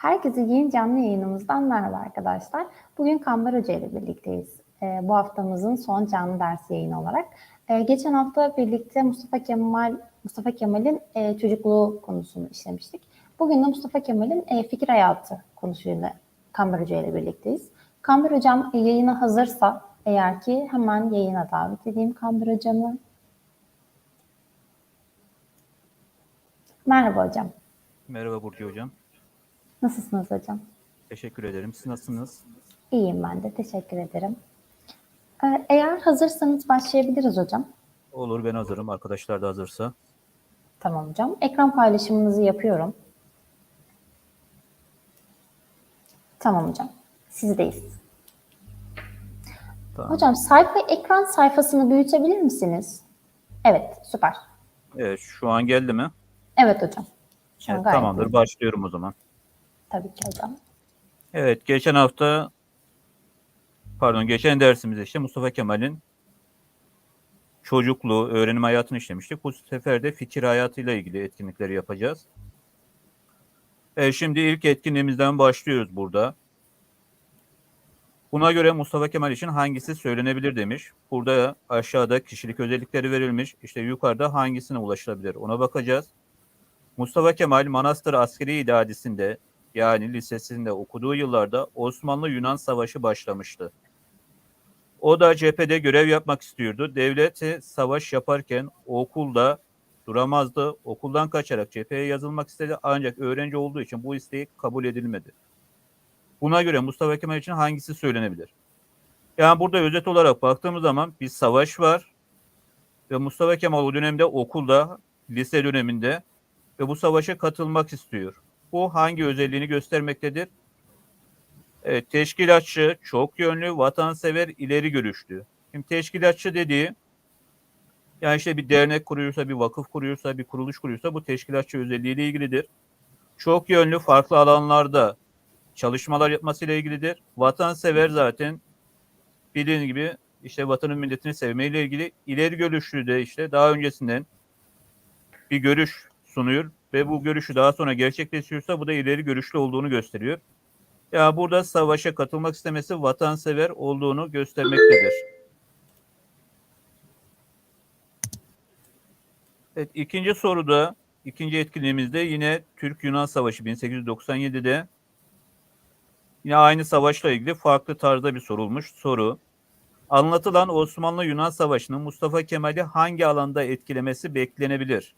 Herkese yeni canlı yayınımızdan merhaba arkadaşlar. Bugün Kamber Hoca ile birlikteyiz. Ee, bu haftamızın son canlı ders yayını olarak. Ee, geçen hafta birlikte Mustafa Kemal Mustafa Kemal'in e, çocukluğu konusunu işlemiştik. Bugün de Mustafa Kemal'in e, fikir hayatı konusuyla Kamber Hoca ile birlikteyiz. Kamber Hocam e, yayına hazırsa eğer ki hemen yayına davet edeyim Kamber Hocam'ı. Merhaba hocam. Merhaba Burcu Hocam. Nasılsınız hocam? Teşekkür ederim. Siz nasılsınız? İyiyim ben de. Teşekkür ederim. Ee, Eğer hazırsanız başlayabiliriz hocam. Olur ben hazırım. Arkadaşlar da hazırsa. Tamam hocam. Ekran paylaşımınızı yapıyorum. Tamam hocam. Sizdeyiz. Tamam. Hocam sayfa ekran sayfasını büyütebilir misiniz? Evet, süper. Evet, şu an geldi mi? Evet hocam. Şu an Evet, tamamdır. iyi. Başlıyorum o zaman. Tabii ki hocam. Evet, geçen hafta pardon, geçen dersimizde işte Mustafa Kemal'in çocukluğu, öğrenim hayatını işlemiştik. Bu sefer de fikir hayatıyla ilgili etkinlikleri yapacağız. Evet, şimdi ilk etkinliğimizden başlıyoruz burada. Buna göre Mustafa Kemal için hangisi söylenebilir demiş. Burada aşağıda kişilik özellikleri verilmiş. İşte yukarıda hangisine ulaşılabilir ona bakacağız. Mustafa Kemal Manastır Askeri İdadisi'nde yani lisesinde okuduğu yıllarda Osmanlı-Yunan Savaşı başlamıştı. O da cephede görev yapmak istiyordu. Devleti savaş yaparken okulda duramazdı. Okuldan kaçarak cepheye yazılmak istedi ancak öğrenci olduğu için bu isteği kabul edilmedi. Buna göre Mustafa Kemal için hangisi söylenebilir? Yani burada özet olarak baktığımız zaman bir savaş var ve Mustafa Kemal o dönemde okulda, lise döneminde ve bu savaşa katılmak istiyor. Bu hangi özelliğini göstermektedir? Evet, teşkilatçı, çok yönlü, vatansever, ileri görüşlü. Şimdi teşkilatçı dediği yani işte bir dernek kuruyorsa, bir vakıf kuruyorsa, bir kuruluş kuruyorsa bu teşkilatçı özelliğiyle ilgilidir. Çok yönlü farklı alanlarda çalışmalar yapmasıyla ilgilidir. Vatansever zaten bildiğiniz gibi işte vatanın milletini sevmeyle ilgili ileri görüşlü de işte daha öncesinden bir görüş sunuyor ve bu görüşü daha sonra gerçekleşiyorsa bu da ileri görüşlü olduğunu gösteriyor. Ya burada savaşa katılmak istemesi vatansever olduğunu göstermektedir. Evet, ikinci soruda, ikinci etkinliğimizde yine Türk-Yunan Savaşı 1897'de yine aynı savaşla ilgili farklı tarzda bir sorulmuş soru. Anlatılan Osmanlı-Yunan Savaşı'nın Mustafa Kemal'i hangi alanda etkilemesi beklenebilir?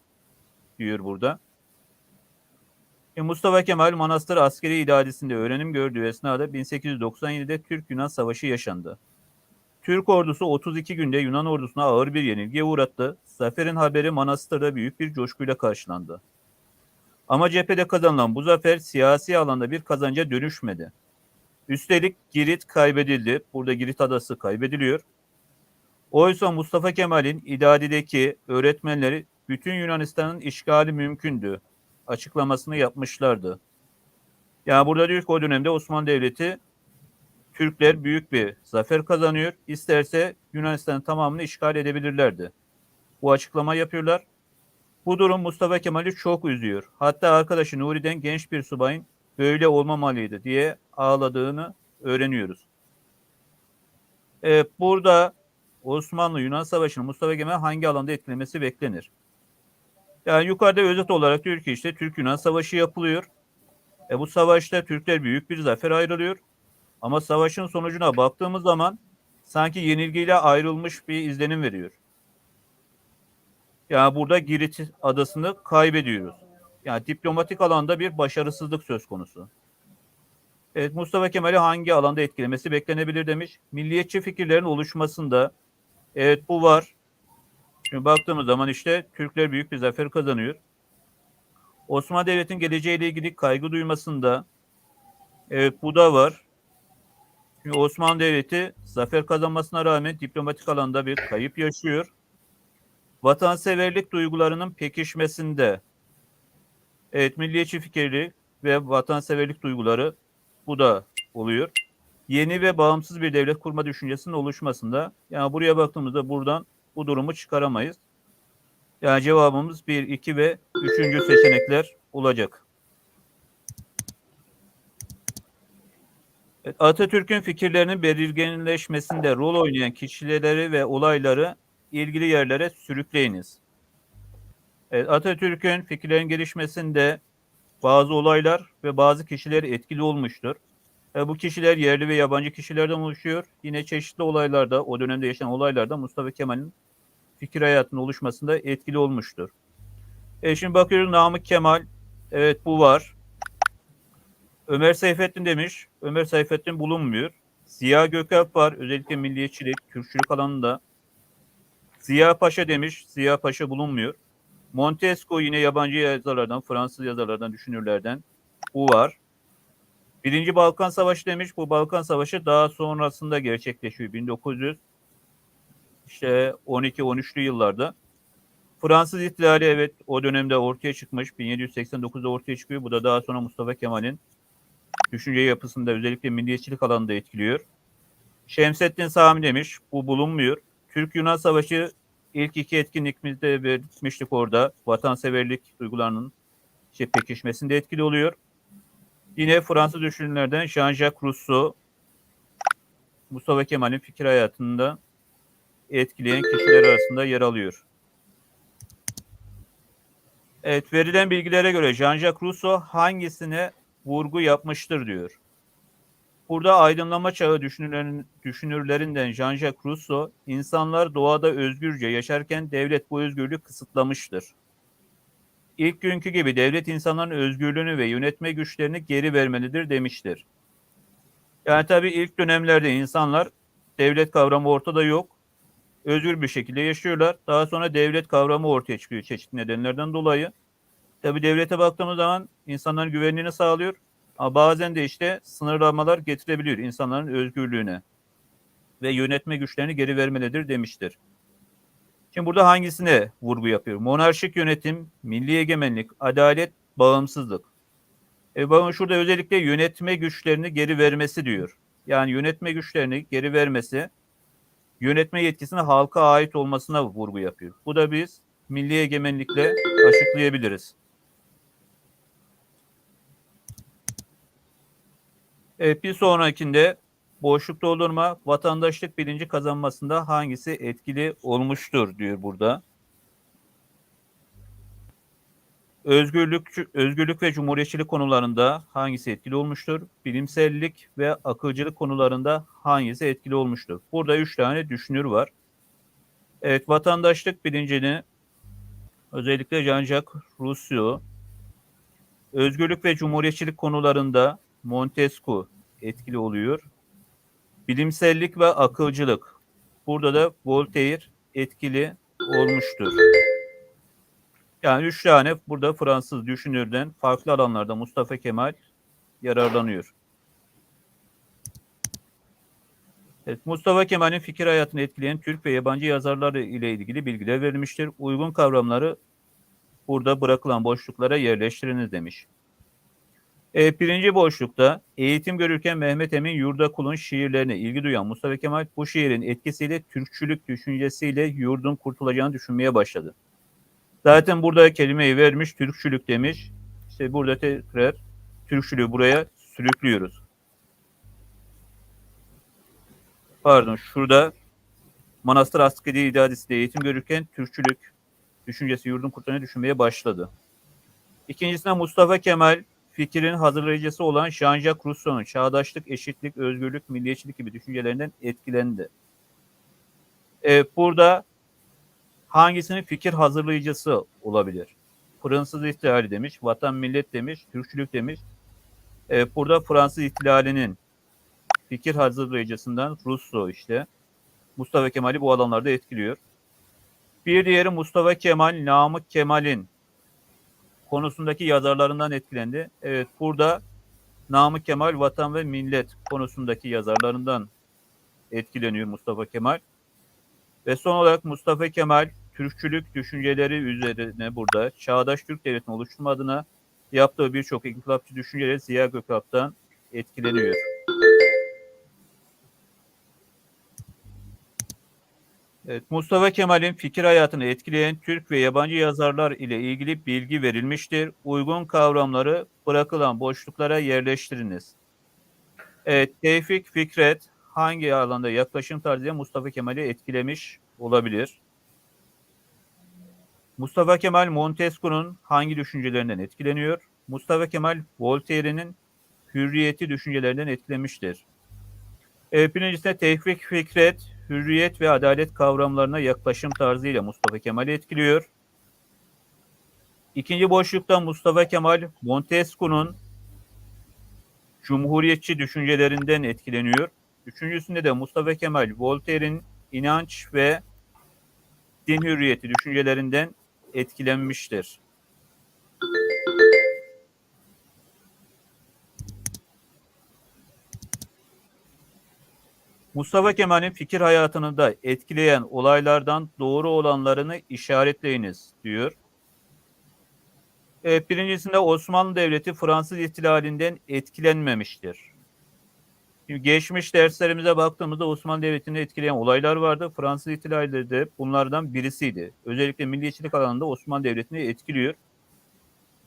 diyor burada. E, Mustafa Kemal Manastır Askeri İdadesi'nde öğrenim gördüğü esnada 1897'de Türk-Yunan Savaşı yaşandı. Türk ordusu 32 günde Yunan ordusuna ağır bir yenilgiye uğrattı. Zaferin haberi Manastır'da büyük bir coşkuyla karşılandı. Ama cephede kazanılan bu zafer siyasi alanda bir kazanca dönüşmedi. Üstelik Girit kaybedildi. Burada Girit adası kaybediliyor. Oysa Mustafa Kemal'in İdadi'deki öğretmenleri bütün Yunanistan'ın işgali mümkündü açıklamasını yapmışlardı. Yani burada diyor ki o dönemde Osmanlı Devleti Türkler büyük bir zafer kazanıyor. İsterse Yunanistan'ın tamamını işgal edebilirlerdi. Bu açıklama yapıyorlar. Bu durum Mustafa Kemal'i çok üzüyor. Hatta arkadaşı Nuri'den genç bir subayın böyle olmamalıydı diye ağladığını öğreniyoruz. Evet, burada Osmanlı-Yunan Savaşı'nın Mustafa Kemal hangi alanda etkilemesi beklenir? Yani yukarıda özet olarak diyor ki işte Türk-Yunan Savaşı yapılıyor. E bu savaşta Türkler büyük bir zafer ayrılıyor. Ama savaşın sonucuna baktığımız zaman sanki yenilgiyle ayrılmış bir izlenim veriyor. Yani burada Girit adasını kaybediyoruz. Yani diplomatik alanda bir başarısızlık söz konusu. Evet Mustafa Kemal'i hangi alanda etkilemesi beklenebilir demiş. Milliyetçi fikirlerin oluşmasında evet bu var. Şimdi baktığımız zaman işte Türkler büyük bir zafer kazanıyor. Osmanlı Devleti'nin geleceğiyle ilgili kaygı duymasında evet bu da var. Çünkü Osmanlı Devleti zafer kazanmasına rağmen diplomatik alanda bir kayıp yaşıyor. Vatanseverlik duygularının pekişmesinde evet milliyetçi fikirli ve vatanseverlik duyguları bu da oluyor. Yeni ve bağımsız bir devlet kurma düşüncesinin oluşmasında yani buraya baktığımızda buradan bu durumu çıkaramayız. Yani cevabımız 1, 2 ve 3. seçenekler olacak. Atatürk'ün fikirlerinin belirginleşmesinde rol oynayan kişileri ve olayları ilgili yerlere sürükleyiniz. Atatürk'ün fikirlerin gelişmesinde bazı olaylar ve bazı kişiler etkili olmuştur. E, bu kişiler yerli ve yabancı kişilerden oluşuyor. Yine çeşitli olaylarda, o dönemde yaşanan olaylarda Mustafa Kemal'in fikir hayatının oluşmasında etkili olmuştur. E, şimdi bakıyoruz Namık Kemal, evet bu var. Ömer Seyfettin demiş, Ömer Seyfettin bulunmuyor. Ziya Gökalp var, özellikle milliyetçilik, Türkçülük alanında. Ziya Paşa demiş, Ziya Paşa bulunmuyor. Montesquieu yine yabancı yazarlardan, Fransız yazarlardan, düşünürlerden. Bu var. Birinci Balkan Savaşı demiş. Bu Balkan Savaşı daha sonrasında gerçekleşiyor. 1900 işte 12-13'lü yıllarda. Fransız İhtilali evet o dönemde ortaya çıkmış. 1789'da ortaya çıkıyor. Bu da daha sonra Mustafa Kemal'in düşünce yapısında özellikle milliyetçilik alanında etkiliyor. Şemsettin Sami demiş. Bu bulunmuyor. Türk-Yunan Savaşı ilk iki etkinlikimizde belirtmiştik orada. Vatanseverlik duygularının işte pekişmesinde etkili oluyor. Yine Fransız düşünürlerden Jean-Jacques Rousseau, Mustafa Kemal'in fikir hayatında etkileyen kişiler arasında yer alıyor. Evet, verilen bilgilere göre Jean-Jacques Rousseau hangisine vurgu yapmıştır diyor. Burada aydınlanma çağı düşünürlerin, düşünürlerinden Jean-Jacques Rousseau, insanlar doğada özgürce yaşarken devlet bu özgürlüğü kısıtlamıştır. İlk günkü gibi devlet insanların özgürlüğünü ve yönetme güçlerini geri vermelidir demiştir. Yani tabii ilk dönemlerde insanlar devlet kavramı ortada yok. Özgür bir şekilde yaşıyorlar. Daha sonra devlet kavramı ortaya çıkıyor çeşitli nedenlerden dolayı. Tabii devlete baktığımız zaman insanların güvenliğini sağlıyor. Ama bazen de işte sınırlamalar getirebiliyor insanların özgürlüğüne ve yönetme güçlerini geri vermelidir demiştir. Şimdi burada hangisine vurgu yapıyor? Monarşik yönetim, milli egemenlik, adalet, bağımsızlık. E bakın şurada özellikle yönetme güçlerini geri vermesi diyor. Yani yönetme güçlerini geri vermesi, yönetme yetkisinin halka ait olmasına vurgu yapıyor. Bu da biz milli egemenlikle açıklayabiliriz. Evet, bir sonrakinde boşluk doldurma vatandaşlık bilinci kazanmasında hangisi etkili olmuştur diyor burada. Özgürlük, özgürlük ve cumhuriyetçilik konularında hangisi etkili olmuştur? Bilimsellik ve akılcılık konularında hangisi etkili olmuştur? Burada üç tane düşünür var. Evet, vatandaşlık bilincini özellikle Jean-Jacques özgürlük ve cumhuriyetçilik konularında Montesquieu etkili oluyor. Bilimsellik ve akılcılık. Burada da Voltaire etkili olmuştur. Yani üç tane burada Fransız düşünürden farklı alanlarda Mustafa Kemal yararlanıyor. Evet, Mustafa Kemal'in fikir hayatını etkileyen Türk ve yabancı yazarları ile ilgili bilgiler verilmiştir. Uygun kavramları burada bırakılan boşluklara yerleştiriniz demiş. E, birinci boşlukta eğitim görürken Mehmet Emin Yurda Kul'un şiirlerine ilgi duyan Mustafa Kemal bu şiirin etkisiyle Türkçülük düşüncesiyle yurdun kurtulacağını düşünmeye başladı. Zaten burada kelimeyi vermiş, Türkçülük demiş. İşte burada tekrar Türkçülüğü buraya sürüklüyoruz. Pardon, şurada Manastır Askeri İdadisi'de eğitim görürken Türkçülük düşüncesi yurdun kurtulacağını düşünmeye başladı. İkincisinde Mustafa Kemal fikrin hazırlayıcısı olan Jean-Jacques Rousseau'nun çağdaşlık, eşitlik, özgürlük, milliyetçilik gibi düşüncelerinden etkilendi. Ee, burada hangisinin fikir hazırlayıcısı olabilir? Fransız ihtilali demiş, vatan millet demiş, Türkçülük demiş. Ee, burada Fransız ihtilalinin fikir hazırlayıcısından Rousseau işte. Mustafa Kemal'i bu alanlarda etkiliyor. Bir diğeri Mustafa Kemal, Namık Kemal'in konusundaki yazarlarından etkilendi. Evet burada Namık Kemal Vatan ve Millet konusundaki yazarlarından etkileniyor Mustafa Kemal. Ve son olarak Mustafa Kemal Türkçülük düşünceleri üzerine burada çağdaş Türk devletini oluşturma adına yaptığı birçok inkılapçı düşünceleri Ziya Gökalp'tan etkileniyor. Evet, Mustafa Kemal'in fikir hayatını etkileyen Türk ve yabancı yazarlar ile ilgili bilgi verilmiştir. Uygun kavramları bırakılan boşluklara yerleştiriniz. Evet, Tevfik Fikret hangi alanda yaklaşım tarzıyla Mustafa Kemal'i etkilemiş olabilir? Mustafa Kemal Montesquieu'nun hangi düşüncelerinden etkileniyor? Mustafa Kemal Voltaire'nin hürriyeti düşüncelerinden etkilemiştir. Evet, birincisinde Tevfik Fikret, hürriyet ve adalet kavramlarına yaklaşım tarzıyla Mustafa Kemal'i etkiliyor. İkinci boşlukta Mustafa Kemal Montesquieu'nun cumhuriyetçi düşüncelerinden etkileniyor. Üçüncüsünde de Mustafa Kemal Voltaire'in inanç ve din hürriyeti düşüncelerinden etkilenmiştir. Mustafa Kemal'in fikir hayatını da etkileyen olaylardan doğru olanlarını işaretleyiniz diyor. Evet, birincisinde Osmanlı Devleti Fransız ihtilalinden etkilenmemiştir. Şimdi geçmiş derslerimize baktığımızda Osmanlı Devleti'ni etkileyen olaylar vardı. Fransız ihtilali de bunlardan birisiydi. Özellikle milliyetçilik alanında Osmanlı Devleti'ni etkiliyor.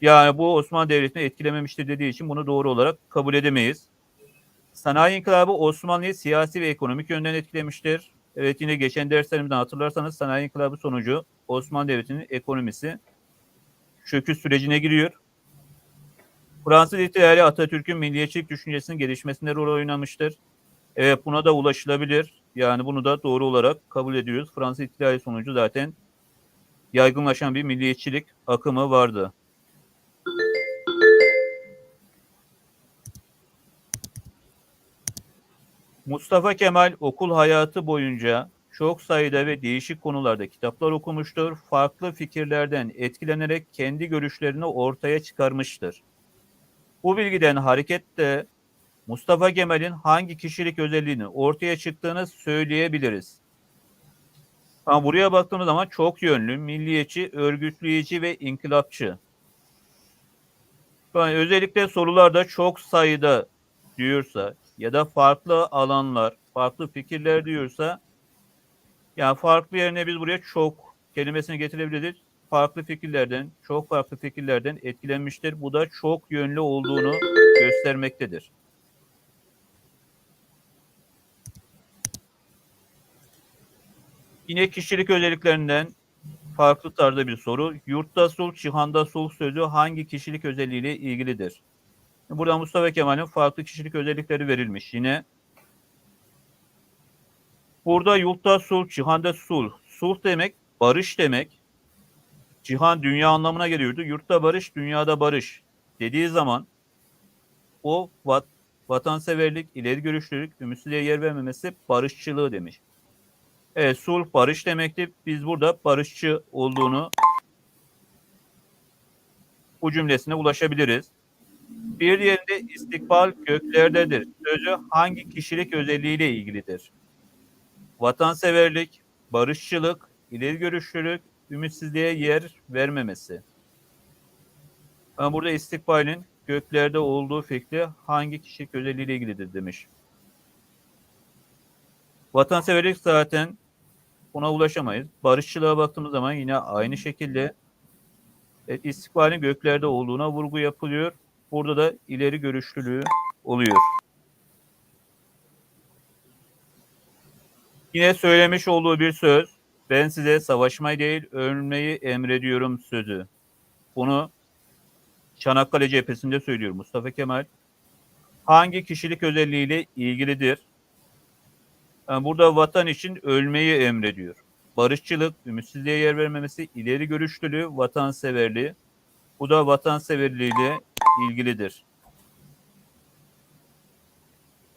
Yani bu Osmanlı Devleti'ni etkilememiştir dediği için bunu doğru olarak kabul edemeyiz. Sanayi İnkılabı Osmanlı'yı siyasi ve ekonomik yönden etkilemiştir. Evet yine geçen derslerimden hatırlarsanız Sanayi İnkılabı sonucu Osmanlı Devleti'nin ekonomisi çöküş sürecine giriyor. Fransız ihtilali Atatürk'ün milliyetçilik düşüncesinin gelişmesinde rol oynamıştır. Evet buna da ulaşılabilir. Yani bunu da doğru olarak kabul ediyoruz. Fransız ihtilali sonucu zaten yaygınlaşan bir milliyetçilik akımı vardı. Mustafa Kemal okul hayatı boyunca çok sayıda ve değişik konularda kitaplar okumuştur. Farklı fikirlerden etkilenerek kendi görüşlerini ortaya çıkarmıştır. Bu bilgiden hareketle Mustafa Kemal'in hangi kişilik özelliğinin ortaya çıktığını söyleyebiliriz. Ama buraya baktığımız zaman çok yönlü, milliyetçi, örgütleyici ve inkılapçı. Yani özellikle sorularda çok sayıda diyorsa ya da farklı alanlar, farklı fikirler diyorsa yani farklı yerine biz buraya çok kelimesini getirebiliriz. Farklı fikirlerden, çok farklı fikirlerden etkilenmiştir. Bu da çok yönlü olduğunu göstermektedir. Yine kişilik özelliklerinden farklı tarzda bir soru. Yurtta sulh, cihanda sulh sözü hangi kişilik özelliğiyle ilgilidir? Burada Mustafa Kemal'in farklı kişilik özellikleri verilmiş. Yine burada yurtta sulh, cihanda sulh. Sulh demek barış demek. Cihan dünya anlamına geliyordu. Yurtta barış, dünyada barış dediği zaman o vat, vatanseverlik, ileri görüşlülük, ümitsizliğe yer vermemesi barışçılığı demiş. Evet, sulh barış demekti. Biz burada barışçı olduğunu bu cümlesine ulaşabiliriz. Bir diğerinde istikbal göklerdedir. Sözü hangi kişilik özelliğiyle ilgilidir? Vatanseverlik, barışçılık, ileri görüşlülük, ümitsizliğe yer vermemesi. Ama burada istikbalin göklerde olduğu fikri hangi kişilik özelliğiyle ilgilidir demiş. Vatanseverlik zaten buna ulaşamayız. Barışçılığa baktığımız zaman yine aynı şekilde evet, istikbalin göklerde olduğuna vurgu yapılıyor. Burada da ileri görüşlülüğü oluyor. Yine söylemiş olduğu bir söz. Ben size savaşmayı değil ölmeyi emrediyorum sözü. Bunu Çanakkale cephesinde söylüyor Mustafa Kemal. Hangi kişilik özelliğiyle ilgilidir? Yani burada vatan için ölmeyi emrediyor. Barışçılık, ümitsizliğe yer vermemesi, ileri görüşlülüğü, vatanseverliği. Bu da vatanseverliğiyle ilgilidir.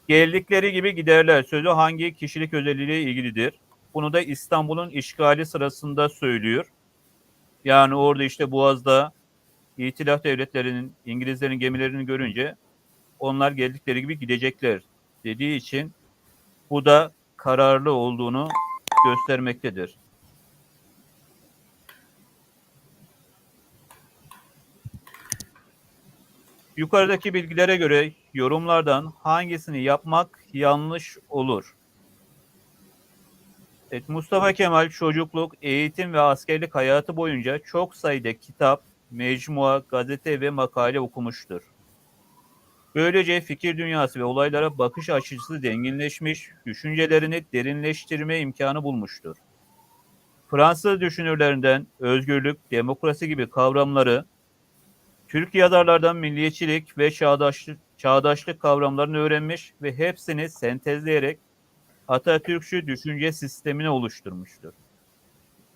Geldikleri gibi giderler sözü hangi kişilik özelliğiyle ilgilidir? Bunu da İstanbul'un işgali sırasında söylüyor. Yani orada işte Boğaz'da İtilaf devletlerinin, İngilizlerin gemilerini görünce onlar geldikleri gibi gidecekler dediği için bu da kararlı olduğunu göstermektedir. Yukarıdaki bilgilere göre yorumlardan hangisini yapmak yanlış olur? Evet, Mustafa Kemal çocukluk, eğitim ve askerlik hayatı boyunca çok sayıda kitap, mecmua, gazete ve makale okumuştur. Böylece fikir dünyası ve olaylara bakış açısı zenginleşmiş, düşüncelerini derinleştirme imkanı bulmuştur. Fransız düşünürlerinden özgürlük, demokrasi gibi kavramları, Türk yazarlardan milliyetçilik ve çağdaşlık, çağdaşlık kavramlarını öğrenmiş ve hepsini sentezleyerek Atatürkçü düşünce sistemini oluşturmuştur.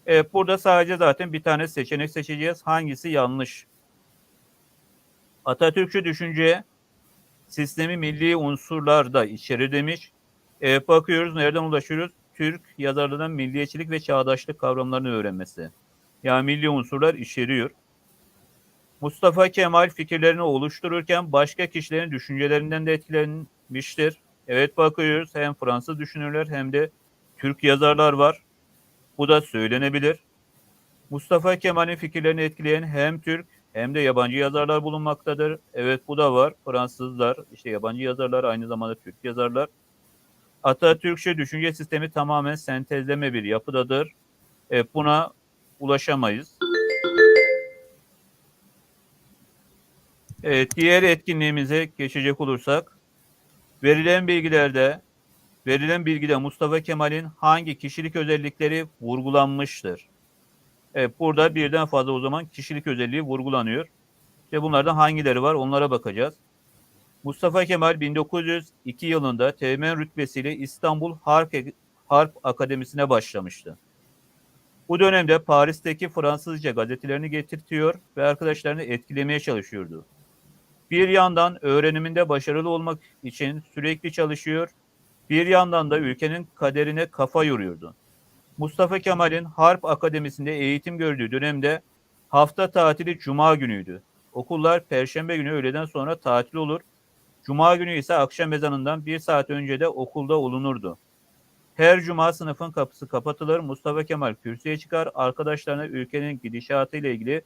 Evet, burada sadece zaten bir tane seçenek seçeceğiz. Hangisi yanlış? Atatürkçü düşünce sistemi milli unsurlar da içerir demiş. Evet, bakıyoruz nereden ulaşıyoruz? Türk yazarlarından milliyetçilik ve çağdaşlık kavramlarını öğrenmesi. Yani milli unsurlar içeriyor. Mustafa Kemal fikirlerini oluştururken başka kişilerin düşüncelerinden de etkilenmiştir. Evet bakıyoruz hem Fransız düşünürler hem de Türk yazarlar var. Bu da söylenebilir. Mustafa Kemal'in fikirlerini etkileyen hem Türk hem de yabancı yazarlar bulunmaktadır. Evet bu da var. Fransızlar, işte yabancı yazarlar, aynı zamanda Türk yazarlar. Atatürkçe düşünce sistemi tamamen sentezleme bir yapıdadır. E, buna ulaşamayız. Evet, diğer etkinliğimize geçecek olursak, verilen bilgilerde, verilen bilgide Mustafa Kemal'in hangi kişilik özellikleri vurgulanmıştır? Evet, burada birden fazla o zaman kişilik özelliği vurgulanıyor. İşte bunlardan hangileri var onlara bakacağız. Mustafa Kemal 1902 yılında teğmen rütbesiyle İstanbul Harp, Harp Akademisi'ne başlamıştı. Bu dönemde Paris'teki Fransızca gazetelerini getirtiyor ve arkadaşlarını etkilemeye çalışıyordu. Bir yandan öğreniminde başarılı olmak için sürekli çalışıyor, bir yandan da ülkenin kaderine kafa yoruyordu. Mustafa Kemal'in Harp Akademisi'nde eğitim gördüğü dönemde hafta tatili cuma günüydü. Okullar perşembe günü öğleden sonra tatil olur. Cuma günü ise akşam ezanından bir saat önce de okulda olunurdu. Her cuma sınıfın kapısı kapatılır. Mustafa Kemal kürsüye çıkar. Arkadaşlarına ülkenin gidişatı ile ilgili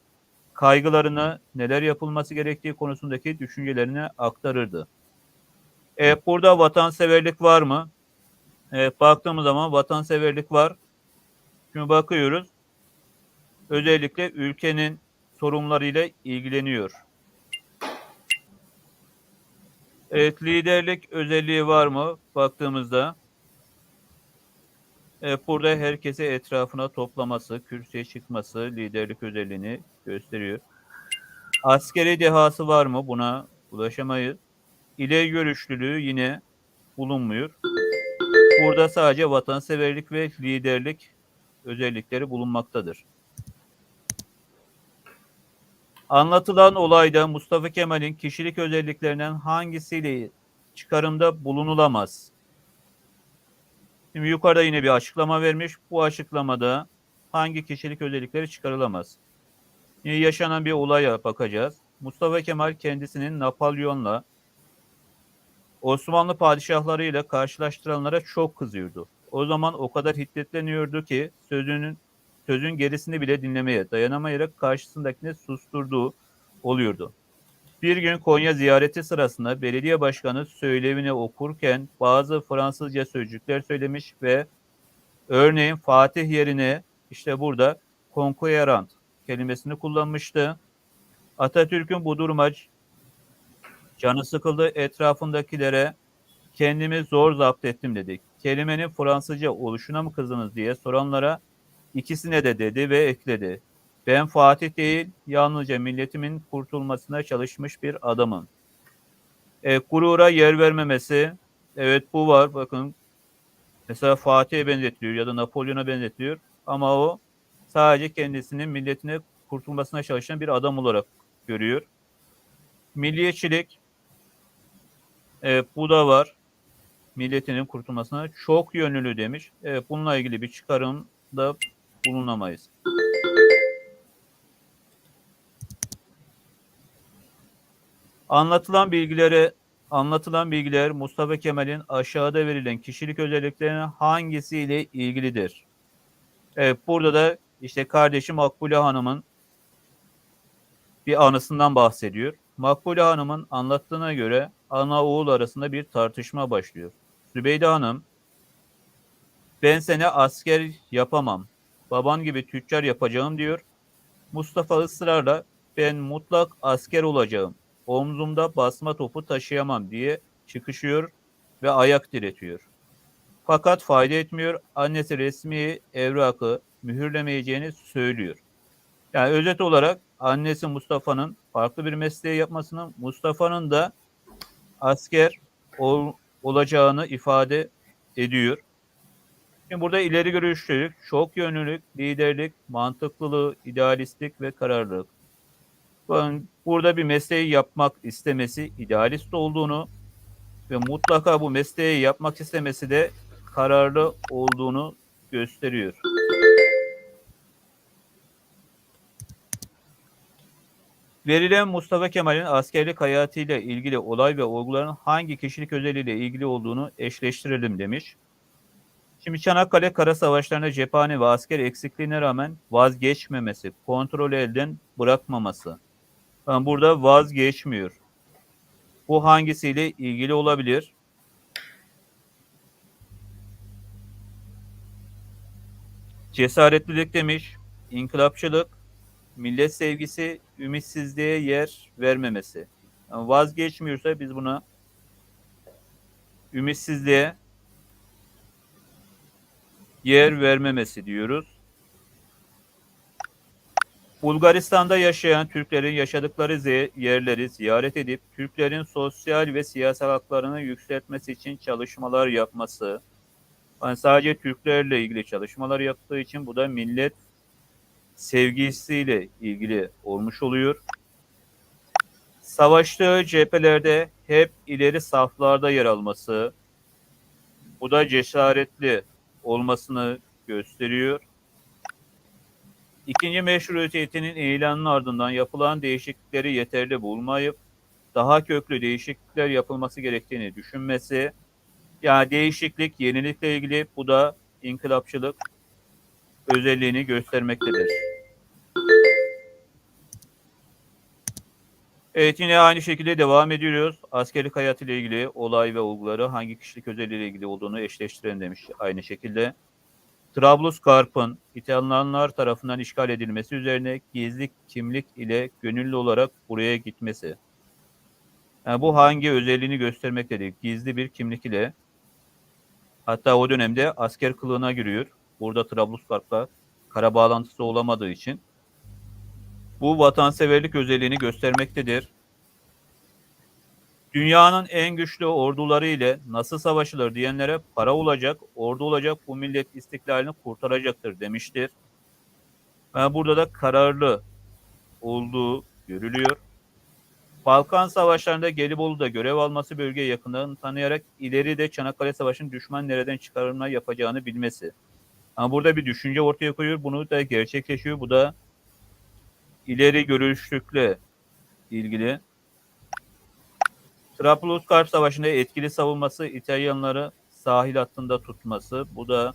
kaygılarını, neler yapılması gerektiği konusundaki düşüncelerini aktarırdı. Evet, burada vatanseverlik var mı? Evet, baktığımız zaman vatanseverlik var. Şimdi bakıyoruz. Özellikle ülkenin sorunlarıyla ilgileniyor. Evet, liderlik özelliği var mı? Baktığımızda burada herkesi etrafına toplaması, kürsüye çıkması liderlik özelliğini gösteriyor. Askeri dehası var mı? Buna ulaşamayız. İleri görüşlülüğü yine bulunmuyor. Burada sadece vatanseverlik ve liderlik özellikleri bulunmaktadır. Anlatılan olayda Mustafa Kemal'in kişilik özelliklerinden hangisiyle çıkarımda bulunulamaz? Şimdi yukarıda yine bir açıklama vermiş. Bu açıklamada hangi kişilik özellikleri çıkarılamaz? Yine yaşanan bir olaya bakacağız. Mustafa Kemal kendisinin Napolyon'la Osmanlı padişahlarıyla karşılaştıranlara çok kızıyordu. O zaman o kadar hiddetleniyordu ki sözünün sözün gerisini bile dinlemeye dayanamayarak karşısındakini susturduğu oluyordu. Bir gün Konya ziyareti sırasında belediye başkanı söylevini okurken bazı Fransızca sözcükler söylemiş ve örneğin Fatih yerine işte burada conquérant kelimesini kullanmıştı. Atatürk'ün bu duruma canı sıkıldı etrafındakilere kendimi zor zapt ettim dedi. Kelimenin Fransızca oluşuna mı kızdınız diye soranlara ikisine de dedi ve ekledi. Ben Fatih değil, yalnızca milletimin kurtulmasına çalışmış bir adamım. E, gurura yer vermemesi, evet bu var bakın. Mesela Fatih'e benzetiliyor ya da Napolyon'a benzetiliyor. Ama o sadece kendisinin milletine kurtulmasına çalışan bir adam olarak görüyor. Milliyetçilik, evet bu da var. Milletinin kurtulmasına çok yönlülü demiş. Evet bununla ilgili bir çıkarımda bulunamayız. Anlatılan bilgilere anlatılan bilgiler Mustafa Kemal'in aşağıda verilen kişilik özelliklerinin hangisiyle ilgilidir? Evet, burada da işte kardeşi Makbule Hanım'ın bir anısından bahsediyor. Makbule Hanım'ın anlattığına göre ana oğul arasında bir tartışma başlıyor. Zübeyde Hanım ben seni asker yapamam. Baban gibi tüccar yapacağım diyor. Mustafa ısrarla ben mutlak asker olacağım. Omzumda basma topu taşıyamam diye çıkışıyor ve ayak diretiyor. Fakat fayda etmiyor. Annesi resmi evrakı mühürlemeyeceğini söylüyor. Yani özet olarak annesi Mustafa'nın farklı bir mesleği yapmasını, Mustafa'nın da asker ol- olacağını ifade ediyor. Şimdi burada ileri görüşlülük, çok yönlülük, liderlik, mantıklılığı, idealistlik ve kararlılık. Burada bir mesleği yapmak istemesi idealist olduğunu ve mutlaka bu mesleği yapmak istemesi de kararlı olduğunu gösteriyor. Verilen Mustafa Kemal'in askerlik hayatıyla ilgili olay ve olguların hangi kişilik özelliğiyle ilgili olduğunu eşleştirelim demiş. Şimdi Çanakkale Kara Savaşları'nda cephane ve asker eksikliğine rağmen vazgeçmemesi, kontrolü elden bırakmaması. Burada vazgeçmiyor. Bu hangisiyle ilgili olabilir? Cesaretlilik demiş, inkılapçılık, millet sevgisi, ümitsizliğe yer vermemesi. Yani vazgeçmiyorsa biz buna ümitsizliğe yer vermemesi diyoruz. Bulgaristan'da yaşayan Türklerin yaşadıkları yerleri ziyaret edip Türklerin sosyal ve siyasal haklarını yükseltmesi için çalışmalar yapması. Yani sadece Türklerle ilgili çalışmalar yaptığı için bu da millet sevgisiyle ilgili olmuş oluyor. Savaştığı cephelerde hep ileri saflarda yer alması, bu da cesaretli olmasını gösteriyor. İkinci meşruiyetinin ilanının ardından yapılan değişiklikleri yeterli bulmayıp daha köklü değişiklikler yapılması gerektiğini düşünmesi, yani değişiklik, yenilikle ilgili bu da inkılapçılık özelliğini göstermektedir. Evet yine aynı şekilde devam ediyoruz. Askerlik hayatıyla ilgili olay ve olguları hangi kişilik özelliğiyle ilgili olduğunu eşleştiren demiş aynı şekilde. Trablusgarp'ın İtalyanlar tarafından işgal edilmesi üzerine gizli kimlik ile gönüllü olarak buraya gitmesi. Yani bu hangi özelliğini göstermektedir? Gizli bir kimlik ile hatta o dönemde asker kılığına giriyor. Burada Trablusgarp'la kara bağlantısı olamadığı için bu vatanseverlik özelliğini göstermektedir. Dünyanın en güçlü orduları ile nasıl savaşılır diyenlere para olacak, ordu olacak, bu millet istiklalini kurtaracaktır demiştir. Yani burada da kararlı olduğu görülüyor. Balkan Savaşları'nda Gelibolu'da görev alması bölgeye yakından tanıyarak ileri de Çanakkale Savaşı'nın düşman nereden çıkarılma yapacağını bilmesi. Ama burada bir düşünce ortaya koyuyor. Bunu da gerçekleşiyor. Bu da ileri görüşlükle ilgili. Trablusgarp Savaşı'nda etkili savunması, İtalyanları sahil hattında tutması. Bu da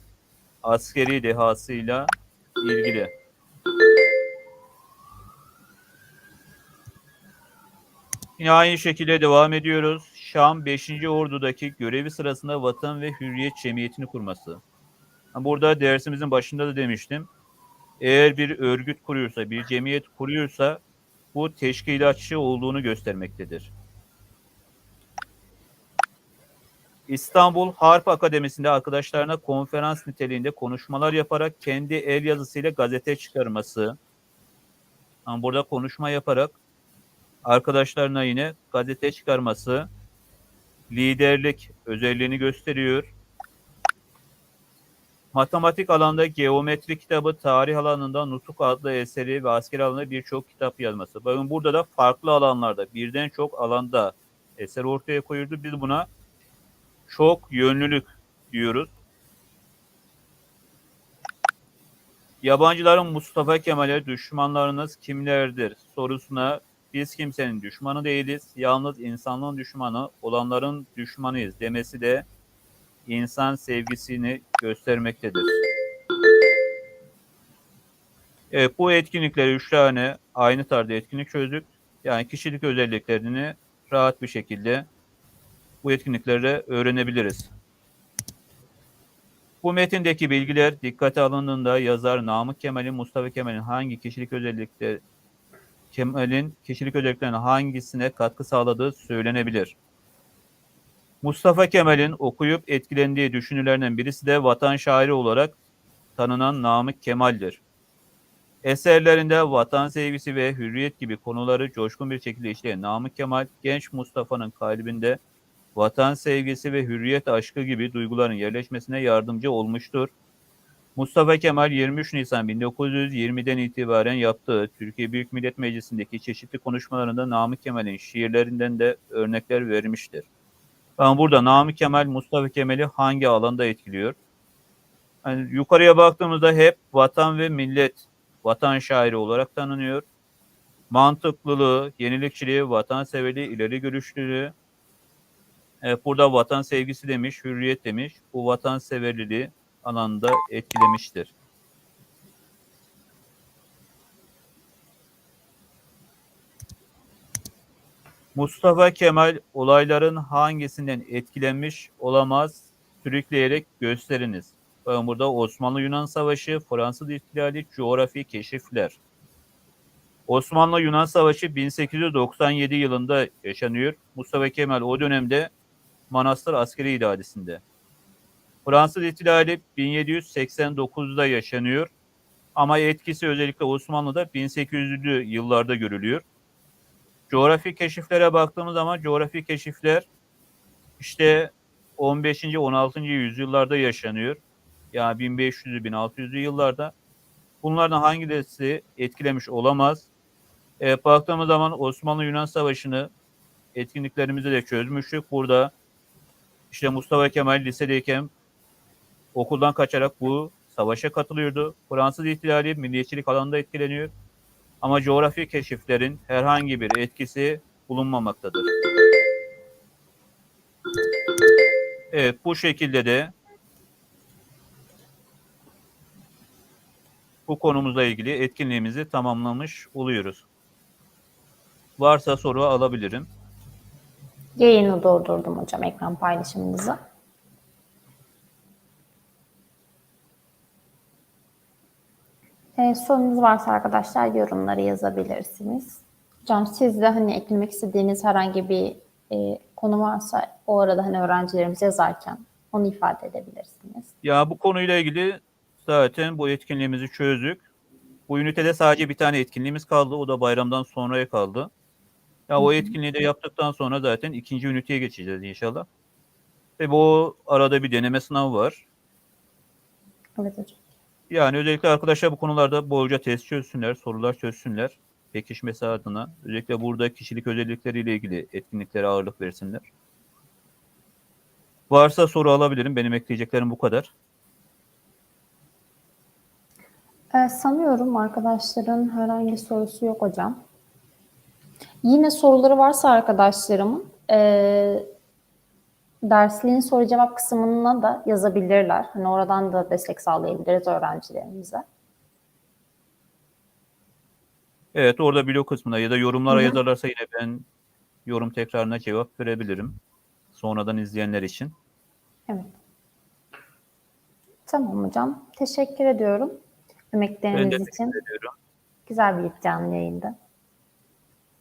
askeri dehasıyla ilgili. Yine aynı şekilde devam ediyoruz. Şam 5. Ordu'daki görevi sırasında Vatan ve Hürriyet Cemiyeti'ni kurması. Burada dersimizin başında da demiştim. Eğer bir örgüt kuruyorsa, bir cemiyet kuruyorsa bu teşkilatçı olduğunu göstermektedir. İstanbul Harp Akademisi'nde arkadaşlarına konferans niteliğinde konuşmalar yaparak kendi el yazısıyla gazete çıkarması. Yani burada konuşma yaparak arkadaşlarına yine gazete çıkarması liderlik özelliğini gösteriyor. Matematik alanda geometri kitabı, tarih alanında Nutuk adlı eseri ve asker alanında birçok kitap yazması. Bakın burada da farklı alanlarda birden çok alanda eser ortaya koyuldu. Biz buna çok yönlülük diyoruz. Yabancıların Mustafa Kemal'e düşmanlarınız kimlerdir sorusuna biz kimsenin düşmanı değiliz. Yalnız insanlığın düşmanı olanların düşmanıyız demesi de insan sevgisini göstermektedir. Evet, bu etkinlikleri üç tane aynı tarzda etkinlik çözdük. Yani kişilik özelliklerini rahat bir şekilde bu etkinliklerle öğrenebiliriz. Bu metindeki bilgiler dikkate alındığında yazar Namık Kemal'in Mustafa Kemal'in hangi kişilik özellikte Kemal'in kişilik özelliklerinin hangisine katkı sağladığı söylenebilir? Mustafa Kemal'in okuyup etkilendiği düşünürlerden birisi de vatan şairi olarak tanınan Namık Kemal'dir. Eserlerinde vatan sevgisi ve hürriyet gibi konuları coşkun bir şekilde işleyen Namık Kemal, genç Mustafa'nın kalbinde vatan sevgisi ve hürriyet aşkı gibi duyguların yerleşmesine yardımcı olmuştur. Mustafa Kemal 23 Nisan 1920'den itibaren yaptığı Türkiye Büyük Millet Meclisi'ndeki çeşitli konuşmalarında Namık Kemal'in şiirlerinden de örnekler vermiştir. Ben burada Namık Kemal Mustafa Kemal'i hangi alanda etkiliyor? Yani yukarıya baktığımızda hep vatan ve millet, vatan şairi olarak tanınıyor. Mantıklılığı, yenilikçiliği, vatanseverliği, ileri görüşlülüğü. Evet, burada vatan sevgisi demiş, hürriyet demiş. Bu vatanseverliliği alanda etkilemiştir. Mustafa Kemal olayların hangisinden etkilenmiş olamaz sürükleyerek gösteriniz. Ben burada Osmanlı-Yunan Savaşı, Fransız İhtilali, coğrafi keşifler. Osmanlı-Yunan Savaşı 1897 yılında yaşanıyor. Mustafa Kemal o dönemde Manastır Askeri İdaresi'nde. Fransız İhtilali 1789'da yaşanıyor. Ama etkisi özellikle Osmanlı'da 1800'lü yıllarda görülüyor. Coğrafi keşiflere baktığımız zaman coğrafi keşifler işte 15. 16. yüzyıllarda yaşanıyor. Yani 1500'lü 1600'lü yıllarda. Bunlardan hangileri etkilemiş olamaz? E, baktığımız zaman Osmanlı-Yunan Savaşı'nı etkinliklerimizde de çözmüştük. Burada işte Mustafa Kemal lisedeyken okuldan kaçarak bu savaşa katılıyordu. Fransız ihtilali milliyetçilik alanında etkileniyor. Ama coğrafi keşiflerin herhangi bir etkisi bulunmamaktadır. Evet bu şekilde de bu konumuzla ilgili etkinliğimizi tamamlamış oluyoruz. Varsa soru alabilirim. Yayını durdurdum hocam ekran paylaşımınızı. Ee, sorunuz varsa arkadaşlar yorumlara yazabilirsiniz. Hocam siz de hani eklemek istediğiniz herhangi bir e, konu varsa o arada hani öğrencilerimiz yazarken onu ifade edebilirsiniz. Ya bu konuyla ilgili zaten bu etkinliğimizi çözdük. Bu ünitede sadece bir tane etkinliğimiz kaldı. O da bayramdan sonraya kaldı. Ya o etkinliği de yaptıktan sonra zaten ikinci üniteye geçeceğiz inşallah. Ve bu arada bir deneme sınavı var. Evet hocam. Yani özellikle arkadaşlar bu konularda bolca test çözsünler, sorular çözsünler. Pekişmesi adına. Özellikle burada kişilik özellikleriyle ilgili etkinliklere ağırlık versinler. Varsa soru alabilirim. Benim ekleyeceklerim bu kadar. Ee, sanıyorum arkadaşların herhangi sorusu yok hocam. Yine soruları varsa arkadaşlarımın e, dersliğin soru cevap kısmına da yazabilirler. Hani oradan da destek sağlayabiliriz öğrencilerimize. Evet orada blog kısmına ya da yorumlara Hı hı. yazarlarsa yine ben yorum tekrarına cevap verebilirim. Sonradan izleyenler için. Evet. Tamam hocam. Teşekkür ediyorum. Emekleriniz için. ediyorum. Güzel bir canlı yayında.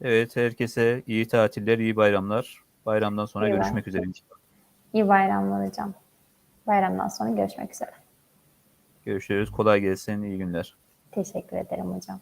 Evet herkese iyi tatiller, iyi bayramlar. Bayramdan sonra İyi görüşmek üzere. İyi bayramlar hocam. Bayramdan sonra görüşmek üzere. Görüşürüz. Kolay gelsin. iyi günler. Teşekkür ederim hocam.